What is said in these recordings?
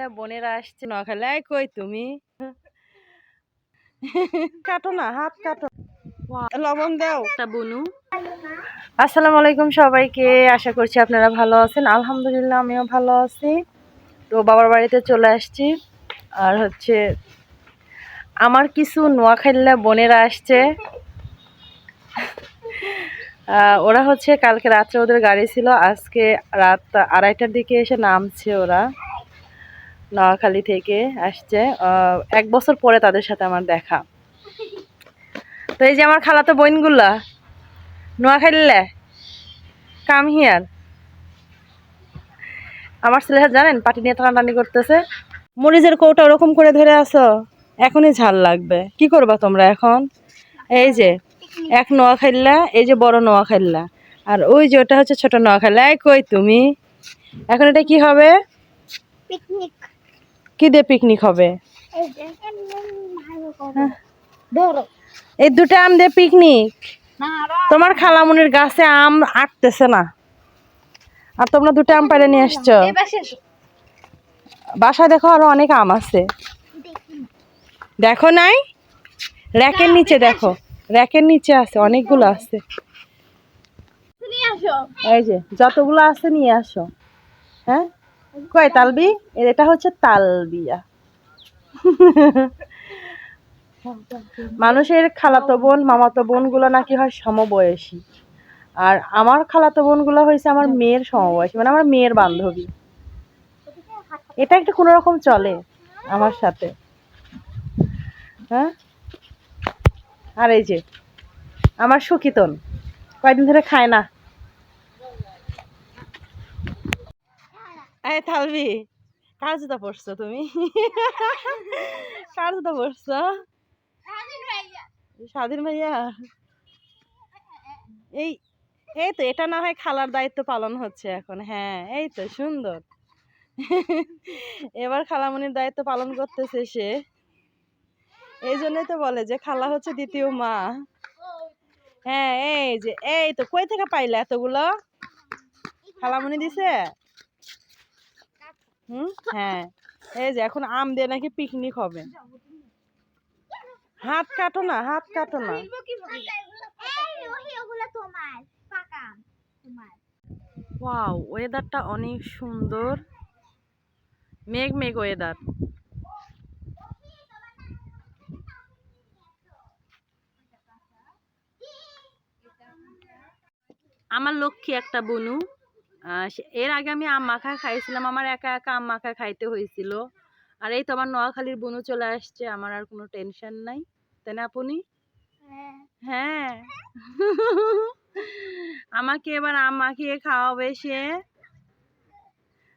খাইলে বোনেরা আসছে? নোয়াখালী কই তুমি? কাটো না হাত কাটো। লবণ দাও। বনু? আসসালামু আলাইকুম সবাইকে আশা করছি আপনারা ভালো আছেন। আলহামদুলিল্লাহ আমিও ভালো আছি। তো বাবার বাড়িতে চলে আসছি। আর হচ্ছে আমার কিছু নোয়াখাইল্লা বোনেরা আসছে। আহ, ওরা হচ্ছে কালকে রাত্রে ওদের গাড়ি ছিল। আজকে রাত আড়াইটার দিকে এসে নামছে ওরা। নোয়াখালী থেকে আসছে। এক বছর পরে তাদের সাথে আমার দেখা। তো এই যে আমার খালাতো বোনগুলা, নোয়াখালীলে কাম হিয়ার আমার ছেলে জানেন পাটি নিয়ে টানাটানি করতেছে। মরিচের কৌটা ওরকম করে ধরে আসো এখনই ঝাল লাগবে। কি করবা তোমরা এখন? এই যে, এক নোয়া খাইলা এই যে বড় নোয়া খাইলা আর ওই যে ওটা হচ্ছে ছোট নোয়া খাইলা এই কই তুমি? এখন এটা কি হবে? পিকনিক কি দিয়ে পিকনিক হবে? এই যে ভালো করে ধরো। এই দুটো আম দিয়ে পিকনিক তোমার খালামুনির গাছে আম আটতেছে না। আর তোমরা দুটো আম পাইলে নিয়ে আসছো। বাসায় দেখো আরও অনেক আম আছে। দেখো। নাই? র্যাকের নিচে দেখো। র্যাকের নিচে আছে অনেকগুলো আছে। এই যে যতগুলো আছে নিয়ে আসো। হ্যাঁ? কয়, তালবি? এটা হচ্ছে তালবিয়া। মানুষের খালাতো বোন, মামাতো বোনগুলো নাকি হয় সমবয়সী। আর আমার খালাতো বোনগুলো হয়েছে আমার মেয়ের সমবয়সী মানে আমার মেয়ের বান্ধবী। এটা একটা কোনো রকম চলে আমার সাথে। হ্যাঁ? আর এই যে, আমার সুখিতন কয়দিন ধরে খায় না। এই থালবি কার জুতা পরছো তুমি? কার জুতা পরছো? স্বাধীন ভাইয়া। এই এই তো এটা না হয় খালার দায়িত্ব পালন হচ্ছে এখন হ্যাঁ এই তো সুন্দর। এবার খালামনির দায়িত্ব পালন করতেছে সে। এই জন্যই তো বলে যে খালা হচ্ছে দ্বিতীয় মা। হ্যাঁ এই যে এই তো কই থেকে পাইলে এতগুলো? খালামনি দিছে? হুম? হ্যাঁ। এই যে এখন আম দিয়ে নাকি পিকনিক হবে। হাত কাটো না হাত কাটো না। ওয়াও ওয়েদারটা অনেক সুন্দর। মেঘ মেঘ ওয়েদার। আমার লক্ষ্মী একটা বনু। এর আগে আমি আম মাখা খাইছিলাম আমার একা একা আম মাখা খাইতে হয়েছিল আর এই তো আমার নোয়াখালীর বনু চলে আসছে আমার আর কোনো টেনশন নাই। তাই না আপনি? হ্যাঁ। আমাকে এবার আম মাখিয়ে খাওয়াবে সে।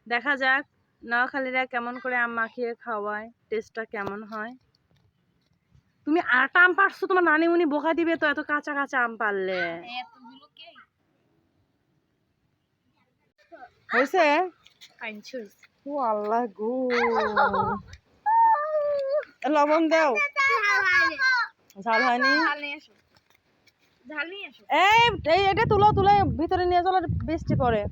দেখা যাক নোয়াখালীরা কেমন করে আম মাখিয়ে খাওয়ায় টেস্টটা কেমন হয়। তুমি আটা আম পারছ তোমার নানি উনি বোকা দিবে তো এত কাঁচা কাঁচা আম পারলে এতগুলো কে হয়েছে? ও আল্লাহ গো। লবণ দাও। ঝাল হয়নি? এই এটা তুলো তুলে ভিতরে নিয়ে চলো বৃষ্টি পড়ে।